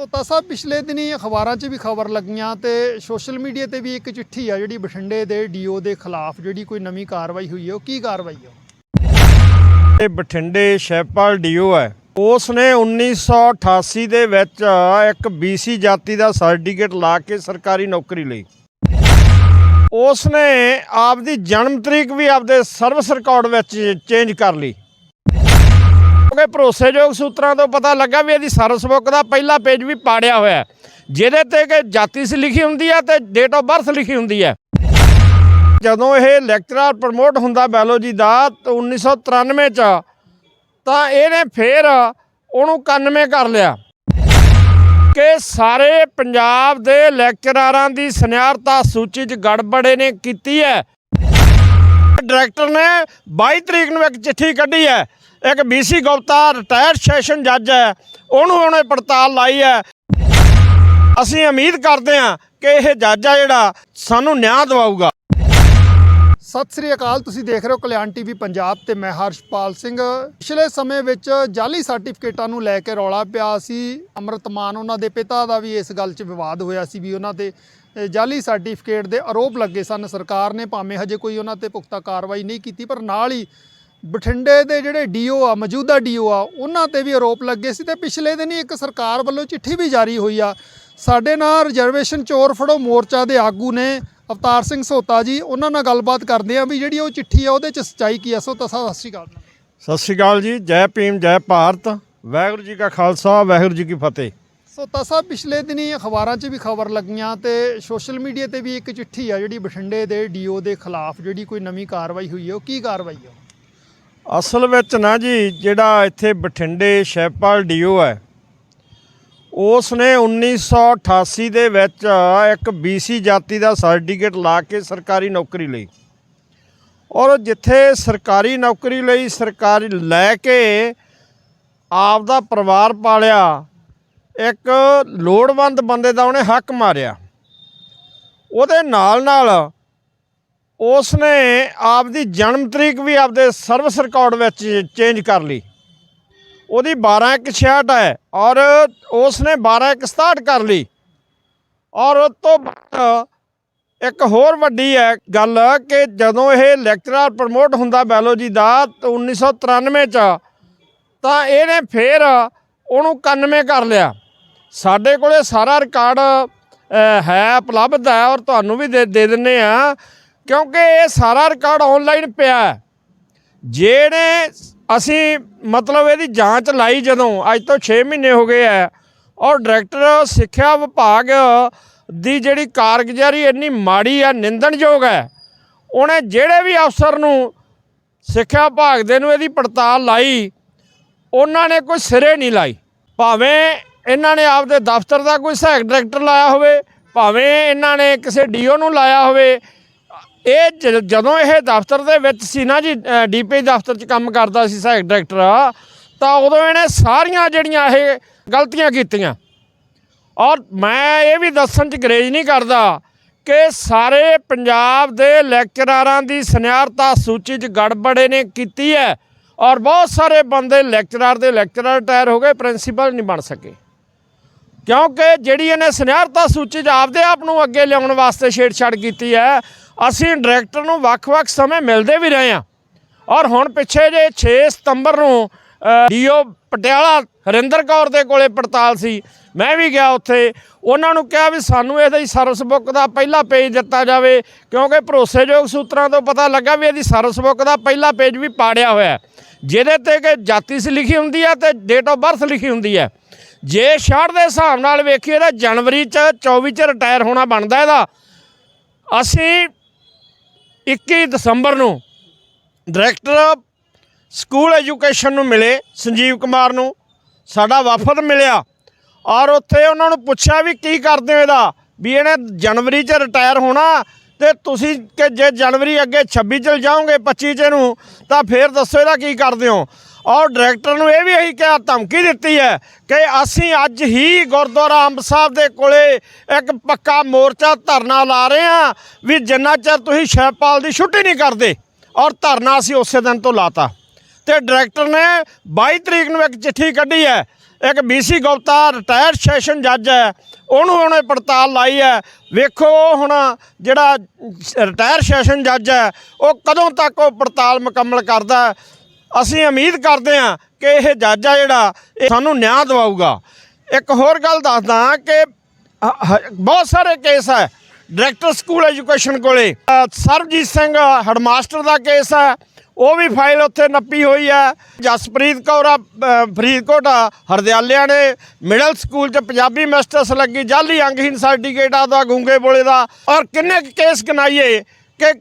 ਸੋ ਸਾਹਿਬ ਪਿਛਲੇ ਦਿਨੀ ਅਖਬਾਰਾਂ 'ਚ ਵੀ ਖਬਰ ਲੱਗੀਆਂ ਤੇ ਸੋਸ਼ਲ ਮੀਡੀਆ ਤੇ ਵੀ ਇੱਕ ਚਿੱਠੀ ਆ ਜਿਹੜੀ ਬਠਿੰਡੇ ਦੇ ਡੀਓ ਦੇ ਖਿਲਾਫ ਜਿਹੜੀ ਕੋਈ ਨਵੀਂ ਕਾਰਵਾਈ ਹੋਈ ਹੈ, ਉਹ ਕੀ ਕਾਰਵਾਈ ਹੈ? ਇਹ ਬਠਿੰਡੇ ਸ਼ੈਪਾਲ ਡੀਓ ਹੈ। ਉਸ ਨੇ 1988 ਦੇ ਵਿੱਚ ਇੱਕ BC ਜਾਤੀ ਦਾ ਸਰਟੀਫਿਕੇਟ ਲਾ ਕੇ ਸਰਕਾਰੀ ਨੌਕਰੀ ਲਈ। ਉਸ ਨੇ ਆਪਦੀ ਜਨਮ ਤਰੀਕ ਵੀ ਆਪਦੇ ਸਰਵਿਸ ਰਿਕਾਰਡ ਵਿੱਚ ਚੇਂਜ ਕਰ ਲਈ। ਕਿਉਂਕਿ ਭਰੋਸੇਯੋਗ ਸੂਤਰਾਂ ਤੋਂ ਪਤਾ ਲੱਗਾ ਵੀ ਇਹਦੀ ਸਰਵਿਸ ਬੁੱਕ ਦਾ ਪਹਿਲਾ ਪੇਜ ਵੀ ਪਾੜਿਆ ਹੋਇਆ ਜਿਹਦੇ ਤੇ ਕਿ ਜਾਤੀ ਸੀ ਲਿਖੀ ਹੁੰਦੀ ਹੈ ਤੇ ਡੇਟ ਆਫ ਬਰਥ ਲਿਖੀ ਹੁੰਦੀ ਹੈ। ਜਦੋਂ ਇਹ ਲੈਕਚਰਰ ਪ੍ਰਮੋਟ ਹੁੰਦਾ ਬਾਇਓਲੋਜੀ ਦਾ ਤਾਂ 1993 ਚ, ਤਾਂ ਇਹਨੇ ਫੇਰ ਉਹਨੂੰ 91 ਕਰ ਲਿਆ। ਕਿ ਸਾਰੇ ਪੰਜਾਬ ਦੇ ਲੈਕਚਰਾਰਾਂ ਦੀ ਸਨਿਆਰਤਾ ਸੂਚੀ 'ਚ ਗੜਬੜੇ ਨੇ ਕੀਤੀ ਹੈ। ਡਾਇਰੈਕਟਰ ਨੇ 22 ਤਰੀਕ ਨੂੰ ਇੱਕ ਚਿੱਠੀ ਕੱਢੀ ਹੈ। ਇੱਕ ਬੀਸੀ ਗੁਪਤਾ ਰਿਟਾਇਰਡ ਸੈਸ਼ਨ ਜੱਜ ਹੈ। ਉਹਨੂੰ ਉਹਨੇ ਪੜਤਾਲ ਲਾਈ ਹੈ। ਅਸੀਂ ਉਮੀਦ ਕਰਦੇ ਹਾਂ ਕਿ ਇਹ ਜੱਜ ਆ ਜਿਹੜਾ ਸਾਨੂੰ ਨਿਆਂ ਦਿਵਾਊਗਾ। ਸਤਿ ਸ੍ਰੀ ਅਕਾਲ ਤੁਸੀਂ ਦੇਖ ਰਹੇ ਹੋ ਕਲਿਆਣ ਟੀਵੀ ਪੰਜਾਬ ਤੇ ਮੈਂ ਹਰਸ਼ਪਾਲ ਸਿੰਘ। ਪਿਛਲੇ ਸਮੇਂ ਵਿੱਚ ਜਾਲੀ ਸਰਟੀਫਿਕੇਟਾਂ ਨੂੰ ਲੈ ਕੇ ਰੌਲਾ ਪਿਆ ਸੀ। ਅੰਮ੍ਰਿਤਮਾਨ ਉਹਨਾਂ ਦੇ ਪਿਤਾ ਦਾ ਵੀ ਇਸ ਗੱਲ 'ਚ ਵਿਵਾਦ ਹੋਇਆ ਸੀ ਵੀ ਉਹਨਾਂ ਤੇ ਅ, ਜਾਲੀ ਸਰਟੀਫਿਕੇਟ ਦੇ ਆਰੋਪ ਲੱਗੇ ਸਨ। ਸਰਕਾਰ ਨੇ ਭਾਵੇਂ ਹਜੇ ਕੋਈ ਉਹਨਾਂ ਤੇ ਪੁਖਤਾ ਕਾਰਵਾਈ ਨਹੀਂ ਕੀਤੀ ਪਰ ਨਾਲ ਹੀ ਬਠਿੰਡੇ ਦੇ ਜਿਹੜੇ ਡੀਓ ਆ ਮੌਜੂਦਾ ਡੀਓ ਆ ਉਹਨਾਂ ਤੇ ਵੀ ਆਰੋਪ ਲੱਗੇ ਸੀ ਤੇ ਪਿਛਲੇ ਦਿਨ ਹੀ ਇੱਕ ਸਰਕਾਰ ਵੱਲੋਂ ਚਿੱਠੀ ਵੀ ਜਾਰੀ ਹੋਈ ਆ। ਸਾਡੇ ਨਾਲ ਰਿਜ਼ਰਵੇਸ਼ਨ ਚੋਰ ਫੜੋ ਮੋਰਚਾ ਦੇ ਆਗੂ ਨੇ ਅਵਤਾਰ ਸਿੰਘ ਸੋਤਾ ਜੀ ਉਹਨਾਂ ਨਾਲ ਗੱਲਬਾਤ ਕਰਦੇ ਆ ਵੀ ਜਿਹੜੀ ਉਹ ਚਿੱਠੀ ਆ ਉਹਦੇ ਚ ਸੱਚਾਈ ਕੀ ਆ? ਸੋ ਤਾਂ ਸਤਿ ਸ਼੍ਰੀ ਅਕਾਲ ਸਤਿ ਸ਼੍ਰੀ ਅਕਾਲ ਜੀ ਜੈ ਭੀਮ ਜੈ ਭਾਰਤ ਵਾਹਿਗੁਰੂ ਜੀ ਕਾ ਖਾਲਸਾ ਵਾਹਿਗੁਰੂ ਜੀ ਕੀ ਫਤਿਹ। ਸੋ ਤਾਂ ਸਾਹਿਬ ਪਿਛਲੇ ਦਿਨੀ ਅਖਬਾਰਾਂ 'ਚ ਵੀ ਖਬਰ ਲੱਗੀਆਂ ਤੇ ਸੋਸ਼ਲ ਮੀਡੀਆ ਤੇ ਵੀ ਇੱਕ ਚਿੱਠੀ ਆ ਜਿਹੜੀ ਬਠਿੰਡੇ ਦੇ ਡੀਓ ਦੇ ਖਿਲਾਫ ਜਿਹੜੀ ਕੋਈ ਨਵੀਂ ਕਾਰਵਾਈ ਹੋਈ ਹੈ ਉਹ ਕੀ ਕਾਰਵਾਈ ਆ? ਅਸਲ ਵਿੱਚ ਨਾ ਜੀ, ਜਿਹੜਾ ਇੱਥੇ ਬਠਿੰਡੇ ਸ਼ੈਪਾਲ ਡੀਓ ਹੈ ਉਸ ਨੇ 1988 ਦੇ ਵਿੱਚ ਇੱਕ BC ਜਾਤੀ ਦਾ ਸਰਟੀਫਿਕੇਟ ਲਾ ਕੇ ਸਰਕਾਰੀ ਨੌਕਰੀ ਲਈ। ਔਰ ਜਿੱਥੇ ਸਰਕਾਰੀ ਨੌਕਰੀ ਲਈ ਸਰਕਾਰੀ ਲੈ ਕੇ ਆਪ ਦਾ ਪਰਿਵਾਰ ਪਾਲਿਆ, ਇੱਕ ਲੋੜਵੰਦ ਬੰਦੇ ਦਾ ਉਹਨੇ ਹੱਕ ਮਾਰਿਆ। ਉਹਦੇ ਨਾਲ ਨਾਲ ਉਸ ਨੇ ਆਪਦੀ ਜਨਮ ਤਰੀਕ ਵੀ ਆਪਦੇ ਸਰਵਿਸ ਰਿਕਾਰਡ ਵਿੱਚ ਚੇਂਜ ਕਰ ਲਈ। ਉਹਦੀ 12166 ਹੈ ਔਰ ਉਸ ਨੇ 12167 ਕਰ ਲਈ। ਔਰ ਉਸ ਤੋਂ ਬਾਅਦ ਇੱਕ ਹੋਰ ਵੱਡੀ ਹੈ ਗੱਲ ਕਿ ਜਦੋਂ ਇਹ ਲੈਕਚਰਰ ਪ੍ਰਮੋਟ ਹੁੰਦਾ ਬਾਇਓਲੋਜੀ ਦਾ ਤਾਂ 1993 ਚ, ਤਾਂ ਇਹਨੇ ਫੇਰ ਉਹਨੂੰ 91 ਕਰ ਲਿਆ। ਸਾਡੇ ਕੋਲੇ ਸਾਰਾ ਰਿਕਾਰਡ ਹੈ, ਉਪਲਬਧ ਹੈ ਔਰ ਤੁਹਾਨੂੰ ਵੀ ਦੇ ਦੇ ਦਿੰਨੇ ਆ ਕਿਉਂਕਿ ਇਹ ਸਾਰਾ ਰਿਕਾਰਡ ਆਨਲਾਈਨ ਪਿਆ ਹੈ। ਜਿਹੜੇ ਅਸੀਂ ਮਤਲਬ ਇਹਦੀ ਜਾਂਚ ਲਾਈ ਜਦੋਂ, ਅੱਜ ਤੋਂ 6 ਮਹੀਨੇ ਹੋ ਗਏ ਆ ਔਰ ਡਾਇਰੈਕਟਰ ਸਿੱਖਿਆ ਵਿਭਾਗ ਦੀ ਜਿਹੜੀ ਕਾਰਗੁਜ਼ਾਰੀ ਇੰਨੀ ਮਾੜੀ ਆ ਨਿੰਦਣਯੋਗ ਹੈ। ਉਹਨੇ ਜਿਹੜੇ ਵੀ ਅਫਸਰ ਨੂੰ ਸਿੱਖਿਆ ਵਿਭਾਗ ਦੇ ਨੂੰ ਇਹਦੀ ਪੜਤਾਲ ਲਾਈ, ਉਹਨਾਂ ਨੇ ਕੋਈ ਸਿਰੇ ਨਹੀਂ ਲਾਈ। ਭਾਵੇਂ ਇਹਨਾਂ ਨੇ ਆਪਦੇ ਦਫ਼ਤਰ ਦਾ ਕੋਈ ਸਹਾਇਕ ਡਾਇਰੈਕਟਰ ਲਾਇਆ ਹੋਵੇ, ਭਾਵੇਂ ਇਹਨਾਂ ਨੇ ਕਿਸੇ ਡੀਓ ਨੂੰ ਲਾਇਆ ਹੋਵੇ ਇਹ ਜ- ਜਦੋਂ ਇਹ ਦਫ਼ਤਰ ਦੇ ਵਿੱਚ ਸੀ ਨਾ ਜੀ ਡੀਪੀ ਦਫ਼ਤਰ 'ਚ ਕੰਮ ਕਰਦਾ ਸੀ ਸਹਾਇਕ ਡਾਇਰੈਕਟਰ, ਤਾਂ ਉਦੋਂ ਇਹਨੇ ਸਾਰੀਆਂ ਜਿਹੜੀਆਂ ਇਹ ਗਲਤੀਆਂ ਕੀਤੀਆਂ। ਔਰ ਮੈਂ ਇਹ ਵੀ ਦੱਸਣ 'ਚ ਗਰੇਜ ਨਹੀਂ ਕਰਦਾ ਕਿ ਸਾਰੇ ਪੰਜਾਬ ਦੇ ਲੈਕਚਰਾਰਾਂ ਦੀ ਸਨਿਆਰਤਾ ਸੂਚੀ 'ਚ ਗੜਬੜੇ ਨੇ ਕੀਤੀ ਹੈ ਔਰ ਬਹੁਤ ਸਾਰੇ ਬੰਦੇ ਲੈਕਚਰਾਰ ਦੇ ਲੈਕਚਰਾਰ ਰਿਟਾਇਰ ਹੋ ਗਏ, ਪ੍ਰਿੰਸੀਪਲ ਨਹੀਂ ਬਣ ਸਕੇ। ਕਿਉਂਕਿ ਜਿਹੜੀ ਇਹਨੇ ਸਨਿਆਰਤਾ ਸੂਚੀ 'ਚ ਆਪਦੇ ਆਪ ਨੂੰ ਅੱਗੇ ਲਿਆਉਣ ਵਾਸਤੇ ਛੇੜਛਾੜ ਕੀਤੀ ਹੈ ਅਸੀਂ ਡਾਇਰੈਕਟਰ ਨੂੰ ਵੱਖ-ਵੱਖ ਸਮੇਂ ਮਿਲਦੇ ਵੀ ਰਹੇ ਹਾਂ। ਔਰ ਹੁਣ ਪਿੱਛੇ ਜੇ 6 ਸਤੰਬਰ ਨੂੰ ਡੀਓ ਪਟਿਆਲਾ ਹਰਿੰਦਰ ਕੌਰ ਦੇ ਕੋਲੇ ਪੜਤਾਲ ਸੀ। ਮੈਂ ਵੀ ਗਿਆ ਉੱਥੇ। ਉਹਨਾਂ ਨੂੰ ਕਿਹਾ ਵੀ ਸਾਨੂੰ ਇਹਦੀ ਸਰਵਿਸ ਬੁੱਕ ਦਾ ਪਹਿਲਾ ਪੇਜ ਦਿੱਤਾ ਜਾਵੇ, ਕਿਉਂਕਿ ਭਰੋਸੇਯੋਗ ਸੂਤਰਾਂ ਤੋਂ ਪਤਾ ਲੱਗਾ ਵੀ ਇਹਦੀ ਸਰਵਿਸ ਬੁੱਕ ਦਾ ਪਹਿਲਾ ਪੇਜ ਵੀ ਪਾੜਿਆ ਹੋਇਆ ਜਿਹਦੇ ਤੇ ਕਿ ਜਾਤੀ ਸੀ ਲਿਖੀ ਹੁੰਦੀ ਹੈ ਤੇ ਡੇਟ ਆਫ ਬਰਥ ਲਿਖੀ ਹੁੰਦੀ ਹੈ। ਜੇ ਸ਼ਾਰਟ ਦੇ ਹਿਸਾਬ ਨਾਲ ਵੇਖੀਏ ਤਾਂ ਜਨਵਰੀ ਚ 24 ਚ ਰਿਟਾਇਰ ਹੋਣਾ ਬਣਦਾ ਇਹਦਾ। ਅਸੀਂ 21 ਦਸੰਬਰ ਨੂੰ ਡਾਇਰੈਕਟਰ ਸਕੂਲ ਐਜੂਕੇਸ਼ਨ ਨੂੰ ਮਿਲੇ, ਸੰਜੀਵ ਕੁਮਾਰ ਨੂੰ। ਸਾਡਾ ਵਫਦ ਮਿਲਿਆ। ਔਰ ਉੱਥੇ ਉਹਨਾਂ ਨੂੰ ਪੁੱਛਿਆ ਵੀ ਕੀ ਕਰਦੇ ਹੋ ਇਹਦਾ? ਵੀ ਇਹਨੇ ਜਨਵਰੀ 'ਚ ਰਿਟਾਇਰ ਹੋਣਾ ਤੇ ਤੁਸੀਂ ਕਿ ਜੇ ਜਨਵਰੀ ਅੱਗੇ 26 'ਚ ਜਾਓਗੇ 25 ਚ ਨੂੰ ਤਾਂ ਫੇਰ ਦੱਸੋ ਇਹਦਾ ਕੀ ਕਰਦੇ ਹੋ? ਔਰ ਡਾਇਰੈਕਟਰ ਨੂੰ ਇਹ ਵੀ ਇਹੀ ਕਿਹਾ, ਧਮਕੀ ਦਿੱਤੀ ਹੈ ਕਿ ਅਸੀਂ ਅੱਜ ਹੀ ਗੁਰਦੁਆਰਾ ਅੰਬ ਸਾਹਿਬ ਦੇ ਕੋਲੇ ਇੱਕ ਪੱਕਾ ਮੋਰਚਾ ਧਰਨਾ ਲਾ ਰਹੇ ਹਾਂ ਵੀ ਜਿੰਨਾ ਚਿਰ ਤੁਸੀਂ ਸ਼ੈਪਾਲ ਦੀ ਛੁੱਟੀ ਨਹੀਂ ਕਰਦੇ ਔਰ ਧਰਨਾ ਅਸੀਂ ਉਸੇ ਦਿਨ ਤੋਂ ਲਾਤਾ। ਤੇ ਡਾਇਰੈਕਟਰ ਨੇ 22 ਤਰੀਕ ਨੂੰ ਇੱਕ ਚਿੱਠੀ ਕੱਢੀ ਹੈ, ਇੱਕ ਬੀਸੀ ਗੁਪਤਾ ਰਿਟਾਇਰਡ ਸੈਸ਼ਨ ਜੱਜ ਹੈ, ਉਹਨੂੰ ਉਹਨੇ ਪੜਤਾਲ ਲਾਈ ਹੈ। ਵੇਖੋ ਉਹ ਹੁਣ ਜਿਹੜਾ ਰਿਟਾਇਰ ਸੈਸ਼ਨ ਜੱਜ ਹੈ, ਉਹ ਕਦੋਂ ਤੱਕ ਉਹ ਪੜਤਾਲ ਮੁਕੰਮਲ ਕਰਦਾ ਅਸੀਂ ਉਮੀਦ ਕਰਦੇ ਹਾਂ ਕਿ ਇਹ ਜੱਜ ਆ ਜਿਹੜਾ ਇਹ ਸਾਨੂੰ ਨਿਆਂ ਦਿਵਾਊਗਾ। ਇੱਕ ਹੋਰ ਗੱਲ ਦੱਸਦਾ ਕਿ ਬਹੁਤ ਸਾਰੇ ਕੇਸ ਹੈ ਡਾਇਰੈਕਟਰ ਸਕੂਲ ਐਜੂਕੇਸ਼ਨ ਕੋਲੇ। ਸਰਬਜੀਤ ਸਿੰਘ ਹੈਡਮਾਸਟਰ ਦਾ ਕੇਸ ਹੈ ਉਹ ਵੀ ਫਾਈਲ ਉੱਥੇ ਨੱਪੀ ਹੋਈ ਹੈ। ਜਸਪ੍ਰੀਤ ਕੌਰ ਆ, ਫਰੀਦਕੋਟ ਹਰਦਿਆਲਿਆਂ ਨੇ ਮਿਡਲ ਸਕੂਲ 'ਚ ਪੰਜਾਬੀ ਮਾਸਟਰਸ ਲੱਗੀ ਜਾਲੀ ਅੰਗਹੀਨ ਸਰਟੀਫਿਕੇਟ ਆ ਦਾ ਗੂੰਗੇ ਬੋਲੇ ਦਾ। ਔਰ ਕਿੰਨੇ ਕੁ ਕੇਸ ਗਨਾਈਏ ਕਿ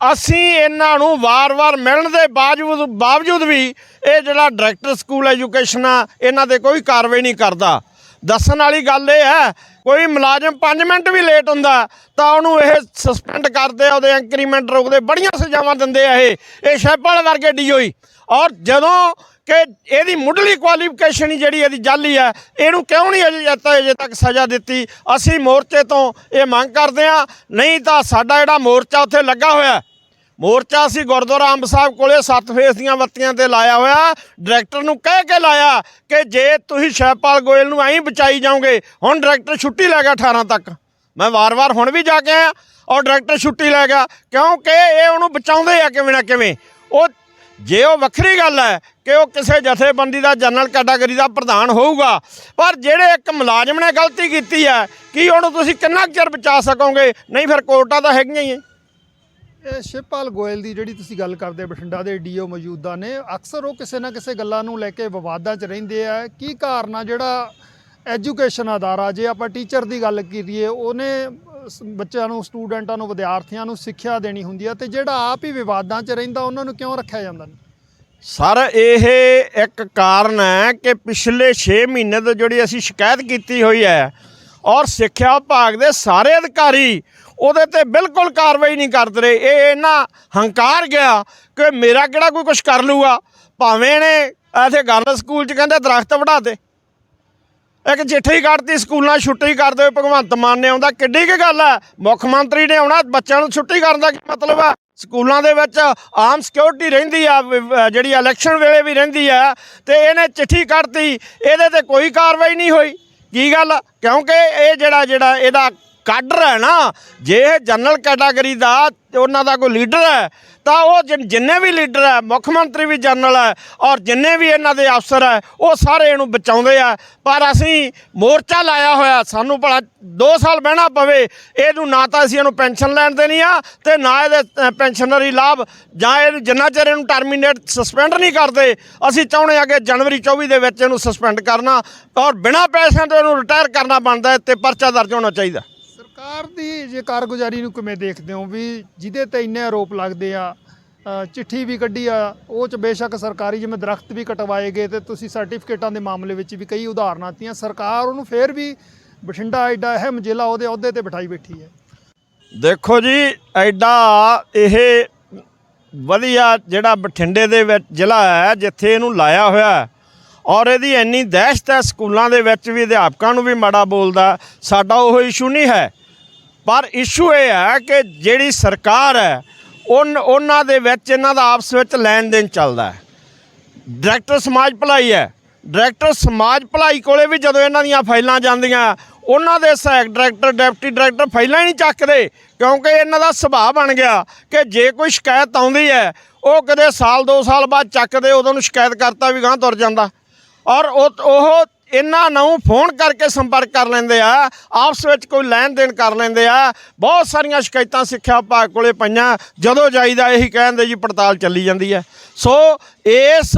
ਅਸੀਂ ਇਹਨਾਂ ਨੂੰ ਵਾਰ-ਵਾਰ ਮਿਲਣ ਦੇ ਬਾਵਜੂਦ ਬਾਵਜੂਦ ਵੀ ਇਹ ਜਿਹੜਾ ਡਾਇਰੈਕਟਰ ਸਕੂਲ ਐਜੂਕੇਸ਼ਨ ਆ, ਇਹਨਾਂ ਤੇ ਕੋਈ ਕਾਰਵਾਈ ਨਹੀਂ ਕਰਦਾ। ਦੱਸਣ ਵਾਲੀ ਗੱਲ ਇਹ ਹੈ, ਕੋਈ ਮੁਲਾਜ਼ਮ 5 ਮਿੰਟ ਵੀ ਲੇਟ ਹੁੰਦਾ, ਤਾਂ ਉਹਨੂੰ ਇਹ ਸਸਪੈਂਡ ਕਰਦੇ ਆ, ਉਹਦੇ ਇੰਕਰੀਮੈਂਟ ਰੋਕਦੇ, ਬੜੀਆਂ ਸਜ਼ਾਵਾਂ ਦਿੰਦੇ ਆ ਇਹ ਇਹ ਸ਼ੈਪਲ ਵਰਗੇ ਡੀਓਈ ਔਰ ਜਦੋਂ ਕਿ ਇਹਦੀ ਮੁੱਢਲੀ ਕੁਆਲੀਫਿਕੇਸ਼ਨ ਹੀ ਜਿਹੜੀ ਇਹਦੀ ਜਾਲੀ ਹੈ ਇਹਨੂੰ ਕਿਉਂ ਨਹੀਂ ਅਜੇ ਤੱਕ ਅਜੇ ਤੱਕ ਸਜ਼ਾ ਦਿੱਤੀ? ਅਸੀਂ ਮੋਰਚੇ ਤੋਂ ਇਹ ਮੰਗ ਕਰਦੇ ਆ, ਨਹੀਂ ਤਾਂ ਸਾਡਾ ਜਿਹੜਾ ਮੋਰਚਾ ਉੱਥੇ ਲੱਗਾ ਹੋਇਆ ਮੋਰਚਾ ਅਸੀਂ ਗੁਰਦੁਆਰਾ ਅੰਬ ਸਾਹਿਬ ਕੋਲੇ, ਸੱਤ ਫੇਸ ਦੀਆਂ ਬੱਤੀਆਂ ਤੇ ਲਾਇਆ ਹੋਇਆ। ਡਾਇਰੈਕਟਰ ਨੂੰ ਕਹਿ ਕੇ ਲਾਇਆ ਕਿ ਜੇ ਤੁਸੀਂ ਸ਼ੈਪਾਲ ਗੋਇਲ ਨੂੰ ਐਂ ਬਚਾਈ ਜਾਓਗੇ, ਹੁਣ ਡਾਇਰੈਕਟਰ ਛੁੱਟੀ ਲੈ ਗਿਆ 18 ਤੱਕ। ਮੈਂ ਵਾਰ-ਵਾਰ ਹੁਣ ਵੀ ਜਾ ਕੇ ਆਇਆ ਔਰ ਡਾਇਰੈਕਟਰ ਛੁੱਟੀ ਲੈ ਗਿਆ, ਕਿਉਂਕਿ ਇਹ ਉਹਨੂੰ ਬਚਾਉਂਦੇ ਆ ਕਿਵੇਂ ਨਾ ਕਿਵੇਂ। ਉਹ ਜੇ ਉਹ ਵੱਖਰੀ ਗੱਲ ਹੈ ਕਿ ਉਹ ਕਿਸੇ ਜਥੇਬੰਦੀ ਦਾ ਜਨਰਲ ਕੈਟਾਗਰੀ ਦਾ ਪ੍ਰਧਾਨ ਹੋਊਗਾ, ਪਰ ਜਿਹੜੇ ਇੱਕ ਮੁਲਾਜ਼ਮ ਨੇ ਗਲਤੀ ਕੀਤੀ ਹੈ, ਕੀ ਉਹਨੂੰ ਤੁਸੀਂ ਕਿੰਨਾ ਕੁ ਚਿਰ ਬਚਾ ਸਕੋਗੇ? ਨਹੀਂ, ਫਿਰ ਕੋਰਟਾਂ ਤਾਂ ਹੈਗੀਆਂ ਹੀ। ਇਹ ਸ਼ਿਵਪਾਲ ਗੋਇਲ ਦੀ ਜਿਹੜੀ ਤੁਸੀਂ ਗੱਲ ਕਰਦੇ, ਬਠਿੰਡਾ ਦੇ ਡੀਓ ਮੌਜੂਦਾ ਨੇ, ਅਕਸਰ ਉਹ ਕਿਸੇ ਨਾ ਕਿਸੇ ਗੱਲਾਂ ਨੂੰ ਲੈ ਕੇ ਵਿਵਾਦਾਂ 'ਚ ਰਹਿੰਦੇ ਆ। ਕੀ ਕਾਰਨ ਆ ਜਿਹੜਾ ਐਜੂਕੇਸ਼ਨ ਅਦਾਰਾ, ਜੇ ਆਪਾਂ ਟੀਚਰ ਦੀ ਗੱਲ ਕਰੀਏ, ਉਹਨੇ ਸ- ਬੱਚਿਆਂ ਨੂੰ, ਸਟੂਡੈਂਟਾਂ ਨੂੰ, ਵਿਦਿਆਰਥੀਆਂ ਨੂੰ ਸਿੱਖਿਆ ਦੇਣੀ ਹੁੰਦੀ ਆ ਤੇ ਜਿਹੜਾ ਆਪ ਹੀ ਵਿਵਾਦਾਂ 'ਚ ਰਹਿੰਦਾ, ਉਹਨਾਂ ਨੂੰ ਕਿਉਂ ਰੱਖਿਆ ਜਾਂਦਾ ਨਹੀਂ? ਸਰ, ਇਹ ਇੱਕ ਕਾਰਨ ਹੈ ਕਿ ਪਿਛਲੇ 6 ਮਹੀਨੇ ਤੋਂ ਜਿਹੜੀ ਅਸੀਂ ਸ਼ਿਕਾਇਤ ਕੀਤੀ ਹੋਈ ਹੈ, ਔਰ ਸਿੱਖਿਆ ਵਿਭਾਗ ਦੇ ਸਾਰੇ ਅਧਿਕਾਰੀ ਉਹਦੇ ਤੇ ਬਿਲਕੁਲ ਕਾਰਵਾਈ ਨਹੀਂ ਕਰਦੇ ਰਹੇ। ਇਹ ਇਹਨਾਂ ਹੰਕਾਰ ਗਿਆ ਕਿ ਮੇਰਾ ਕਿਹੜਾ ਕੋਈ ਕੁਝ ਕਰ ਲੂਗਾ ਭਾਵੇਂ ਨੇ ਇੱਥੇ ਗਰਲ ਸਕੂਲ 'ਚ ਕਹਿੰਦੇ ਦਰਖਤ ਵਢਾਤੇ ਇੱਕ ਚਿੱਠੀ ਕੱਢਤੀ, ਸਕੂਲਾਂ ਛੁੱਟੀ ਕਰ ਦਿਓ ਭਗਵੰਤ ਮਾਨ ਨੇ ਆਉਂਦਾ। ਕਿੱਡੀ ਕੀ ਗੱਲ ਹੈ? ਮੁੱਖ ਮੰਤਰੀ ਨੇ ਆਉਣਾ, ਬੱਚਿਆਂ ਨੂੰ ਛੁੱਟੀ ਕਰਨ ਦਾ ਕੀ ਮਤਲਬ ਹੈ? ਸਕੂਲਾਂ ਦੇ ਵਿੱਚ ਆਮ ਸਿਕਿਉਰਿਟੀ ਰਹਿੰਦੀ ਆ ਜਿਹੜੀ ਇਲੈਕਸ਼ਨ ਵੇਲੇ ਵੀ ਰਹਿੰਦੀ ਆ। ਤੇ ਇਹਨੇ ਚਿੱਠੀ ਕੱਢਤੀ, ਇਹਦੇ ਤੇ ਕੋਈ ਕਾਰਵਾਈ ਨਹੀਂ ਹੋਈ। ਕੀ ਗੱਲ? ਕਿਉਂਕਿ ਇਹ ਜਿਹੜਾ ਜਿਹੜਾ, ਇਹਦਾ ਕਾਡਰ ਹੈ ਨਾ, ਜੇ ਇਹ ਜਨਰਲ ਕੈਟਾਗਰੀ ਦਾ ਉਹਨਾਂ ਦਾ ਕੋਈ ਲੀਡਰ ਹੈ, ਤਾਂ ਉਹ ਜਿਨ- ਜਿੰਨੇ ਵੀ ਲੀਡਰ ਹੈ, ਮੁੱਖ ਮੰਤਰੀ ਵੀ ਜਨਰਲ ਹੈ ਔਰ ਜਿੰਨੇ ਵੀ ਇਹਨਾਂ ਦੇ ਅਫਸਰ ਹੈ, ਉਹ ਸਾਰੇ ਇਹਨੂੰ ਬਚਾਉਂਦੇ ਆ। ਪਰ ਅਸੀਂ ਮੋਰਚਾ ਲਾਇਆ ਹੋਇਆ, ਸਾਨੂੰ ਭਲਾ 2 ਸਾਲ ਬਹਿਣਾ ਪਵੇ, ਇਹਨੂੰ ਨਾ ਤਾਂ ਅਸੀਂ ਇਹਨੂੰ ਪੈਨਸ਼ਨ ਲੈਣ ਦੇਣੀ ਆ ਤੇ ਨਾ ਇਹਦੇ ਪੈਨਸ਼ਨਰੀ ਲਾਭ ਜਾਂ ਇਹਨੂੰ ਜਿੰਨਾ ਚਿਰ ਇਹਨੂੰ ਟਰਮੀਨੇਟ ਸਸਪੈਂਡ ਨਹੀਂ ਕਰਦੇ, ਅਸੀਂ ਚਾਹੁੰਦੇ ਆ ਕਿ ਜਨਵਰੀ 24 ਦੇ ਵਿੱਚ ਇਹਨੂੰ ਸਸਪੈਂਡ ਕਰਨਾ ਔਰ ਬਿਨਾਂ ਪੈਸਿਆਂ ਤੋਂ ਇਹਨੂੰ ਰਿਟਾਇਰ ਕਰਨਾ ਬਣਦਾ ਹੈ ਤੇ ਪਰਚਾ ਦਰਜ ਹੋਣਾ ਚਾਹੀਦਾ। ਸਰਕਾਰ ਦੀ ਜੇ ਕਾਰਗੁਜ਼ਾਰੀ ਨੂੰ ਕਿਵੇਂ ਦੇਖਦੇ ਹੋ ਵੀ ਜਿਹਦੇ ਤੇ ਇੰਨੇ ਆਰੋਪ ਲੱਗਦੇ ਆ ਚਿੱਠੀ ਵੀ ਕੱਢੀ ਆ, ਉਹ ਚ ਬੇਸ਼ੱਕ ਸਰਕਾਰੀ ਜਿਵੇਂ ਦਰਖਤ ਵੀ ਕਟਵਾਏ ਗਏ ਤੇ ਤੁਸੀਂ ਸਰਟੀਫਿਕੇਟਾਂ ਦੇ ਮਾਮਲੇ ਵਿੱਚ ਵੀ ਕਈ ਉਦਾਹਰਨਾਂ ਦਿੱਤੀਆਂ, ਸਰਕਾਰ ਉਹਨੂੰ ਫੇਰ ਵੀ ਬਠਿੰਡਾ ਐਡਾ ਅਹਿਮ ਜ਼ਿਲ੍ਹਾ ਉਹਦੇ ਅਹੁਦੇ ਤੇ ਬਿਠਾਈ ਬੈਠੀ ਹੈ। ਦੇਖੋ ਜੀ, ਐਡਾ ਇਹ ਵਧੀਆ ਜਿਹੜਾ ਬਠਿੰਡੇ ਦੇ ਵਿੱਚ ਜ਼ਿਲ੍ਹਾ ਹੈ, ਜਿੱਥੇ ਇਹਨੂੰ ਲਾਇਆ ਹੋਇਆ ਔਰ ਇਹਦੀ ਇੰਨੀ ਦਹਿਸ਼ਤ ਹੈ, ਸਕੂਲਾਂ ਦੇ ਵਿੱਚ ਵੀ ਅਧਿਆਪਕਾਂ ਨੂੰ ਵੀ ਮਾੜਾ ਬੋਲਦਾ, ਸਾਡਾ ਉਹ ਇਸ਼ੂ ਨਹੀਂ ਹੈ। ਪਰ ਇਸ਼ੂ ਇਹ ਹੈ ਕਿ ਜਿਹੜੀ ਸਰਕਾਰ ਹੈ, ਉਨ, ਉਹਨਾਂ ਦੇ ਵਿੱਚ, ਇਹਨਾਂ ਦਾ ਆਪਸ ਵਿੱਚ ਲੈਣ ਦੇਣ ਚੱਲਦਾ ਹੈ। ਡਾਇਰੈਕਟਰ ਸਮਾਜ ਭਲਾਈ ਹੈ। ਡਾਇਰੈਕਟਰ ਸਮਾਜ ਭਲਾਈ ਕੋਲੇ ਵੀ ਜਦੋਂ ਇਹਨਾਂ ਦੀਆਂ ਫਾਈਲਾਂ ਜਾਂਦੀਆਂ, ਉਹਨਾਂ ਦੇ ਸਹਾਇਕ ਡਾਇਰੈਕਟਰ ਡਿਪਟੀ ਡਾਇਰੈਕਟਰ ਫਾਈਲਾਂ ਹੀ ਨਹੀਂ ਚੱਕਦੇ, ਕਿਉਂਕਿ ਇਹਨਾਂ ਦਾ ਸੁਭਾਅ ਬਣ ਗਿਆ ਕਿ ਜੇ ਕੋਈ ਸ਼ਿਕਾਇਤ ਆਉਂਦੀ ਹੈ, ਉਹ ਕਦੇ ਸਾਲ 2 ਸਾਲ ਬਾਅਦ ਚੱਕਦੇ, ਉਦੋਂ ਨੂੰ ਸ਼ਿਕਾਇਤ ਕਰਤਾ ਵੀ ਗਾਂ ਤੁਰ ਜਾਂਦਾ। ਔਰ ਉਹ ਉਹ ਇਹਨਾਂ ਨੂੰ ਫੋਨ ਕਰਕੇ ਸੰਪਰਕ ਕਰ ਲੈਂਦੇ ਆ, ਆਪਸ ਵਿੱਚ ਕੋਈ ਲੈਣ ਦੇਣ ਕਰ ਲੈਂਦੇ ਆ, ਬਹੁਤ ਸਾਰੀਆਂ ਸ਼ਿਕਾਇਤਾਂ ਸਿੱਖਿਆ ਵਿਭਾਗ ਕੋਲੇ ਪਈਆਂ, ਜਦੋਂ ਜਾਈਦਾ ਇਹੀ ਕਹਿੰਦੇ ਜੀ ਪੜਤਾਲ ਚੱਲੀ ਜਾਂਦੀ ਹੈ। ਸੋ ਇਸ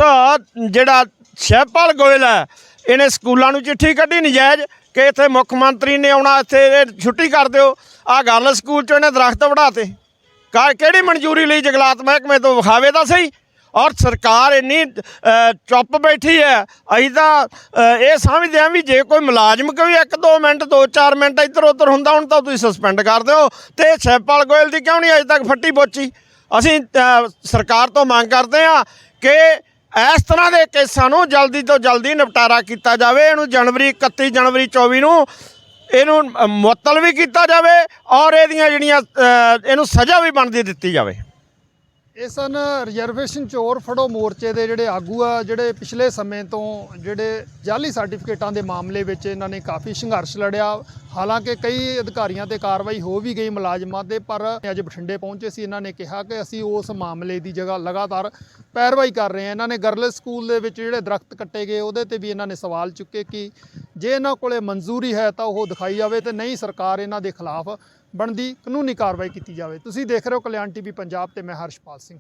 ਜਿਹੜਾ ਸ਼ਹਿਪਾਲ ਗੋਇਲ ਹੈ, ਇਹਨੇ ਸਕੂਲਾਂ ਨੂੰ ਚਿੱਠੀ ਕੱਢੀ ਨਜਾਇਜ਼ ਕਿ ਇੱਥੇ ਮੁੱਖ ਮੰਤਰੀ ਨੇ ਆਉਣਾ, ਇੱਥੇ ਇਹ ਛੁੱਟੀ ਕਰ ਦਿਓ ਆ ਗੱਲ ਸਕੂਲ 'ਚੋਂ ਇਹਨੇ ਦਰਖਤ ਵਢਾਤੇ ਕਾ, ਕਿਹੜੀ ਮਨਜ਼ੂਰੀ ਲਈ ਜੰਗਲਾਤ ਮਹਿਕਮੇ ਤੋਂ ਵਿਖਾਵੇ ਤਾਂ ਸਹੀ? ਔਰ ਸਰਕਾਰ ਇੰਨੀ ਚੁੱਪ ਬੈਠੀ ਹੈ। ਅਸੀਂ ਤਾਂ ਇਹ ਸਮਝਦੇ ਹਾਂ ਵੀ ਜੇ ਕੋਈ ਮੁਲਾਜ਼ਮ ਕੋਈ 1-2 ਮਿੰਟ 2-4 ਮਿੰਟ ਇੱਧਰ ਉੱਧਰ ਹੁੰਦਾ ਹੁਣ ਤਾਂ ਤੁਸੀਂ ਸਸਪੈਂਡ ਕਰ ਦਿਓ। ਤੇ ਸ਼ੈਪਾਲ ਗੋਇਲ ਦੀ ਕਿਉਂ ਨਹੀਂ ਅਜੇ ਤੱਕ ਫੱਟੀ ਬੋਚੀ ਅਸੀਂ ਸਰਕਾਰ ਤੋਂ ਮੰਗ ਕਰਦੇ ਹਾਂ ਕਿ ਇਸ ਤਰ੍ਹਾਂ ਦੇ ਕੇਸਾਂ ਨੂੰ ਜਲਦੀ ਤੋਂ ਜਲਦੀ ਨਿਪਟਾਰਾ ਕੀਤਾ ਜਾਵੇ। ਇਹਨੂੰ ਜਨਵਰੀ 31 ਜਨਵਰੀ 24 ਨੂੰ ਇਹਨੂੰ ਅ, ਮੁਅੱਤਲ ਵੀ ਕੀਤਾ ਜਾਵੇ ਔਰ ਇਹਦੀਆਂ ਜਿਹੜੀਆਂ ਇਹਨੂੰ ਸਜ਼ਾ ਵੀ ਬਣਦੀ ਦਿੱਤੀ ਜਾਵੇ। ਇਹ ਸਨ ਰਿਜ਼ਰਵੇਸ਼ਨ ਚੋਰ ਫੜੋ ਮੋਰਚੇ ਦੇ ਜਿਹੜੇ ਆਗੂ ਆ, ਜਿਹੜੇ ਪਿਛਲੇ ਸਮੇਂ ਤੋਂ ਜਿਹੜੇ ਜਾਲੀ ਸਰਟੀਫਿਕੇਟਾਂ ਦੇ ਮਾਮਲੇ ਵਿੱਚ ਇਹਨਾਂ ਨੇ ਕਾਫੀ ਸੰਘਰਸ਼ ਲੜਿਆ। ਹਾਲਾਂਕਿ ਕਈ ਅਧਿਕਾਰੀਆਂ ਤੇ ਕਾਰਵਾਈ ਹੋ ਵੀ ਗਈ ਮੁਲਾਜ਼ਮਾਂ ਤੇ, ਪਰ ਅੱਜ ਬਠਿੰਡੇ ਪਹੁੰਚੇ ਸੀ। ਇਹਨਾਂ ਨੇ ਕਿਹਾ ਕਿ ਅਸੀਂ ਉਸ ਮਾਮਲੇ ਦੀ ਜਗ੍ਹਾ ਲਗਾਤਾਰ ਪੈਰਵਾਈ ਕਰ ਰਹੇ ਹਾਂ। ਇਹਨਾਂ ਨੇ ਗਰਲਸ ਸਕੂਲ ਦੇ ਵਿੱਚ ਜਿਹੜੇ ਦਰਖਤ ਕੱਟੇ ਗਏ, ਉਹਦੇ ਤੇ ਵੀ ਇਹਨਾਂ ਨੇ ਸਵਾਲ ਚੁੱਕੇ ਕਿ ਜੇ ਇਹਨਾਂ ਕੋਲੇ ਮਨਜ਼ੂਰੀ ਹੈ ਤਾਂ ਉਹ ਦਿਖਾਈ ਜਾਵੇ ਤੇ ਨਹੀਂ ਸਰਕਾਰ ਇਹਨਾਂ ਦੇ ਖਿਲਾਫ ਬਣਦੀ ਕਾਨੂੰਨੀ ਕਾਰਵਾਈ ਕੀਤੀ ਜਾਵੇ। ਤੁਸੀਂ ਦੇਖ ਰਹੇ ਹੋ ਕਲਿਆਣ ਟੀਵੀ ਪੰਜਾਬ ਤੇ ਮੈਂ ਹਰਸ਼ਪਾਲ ਸਿੰਘ।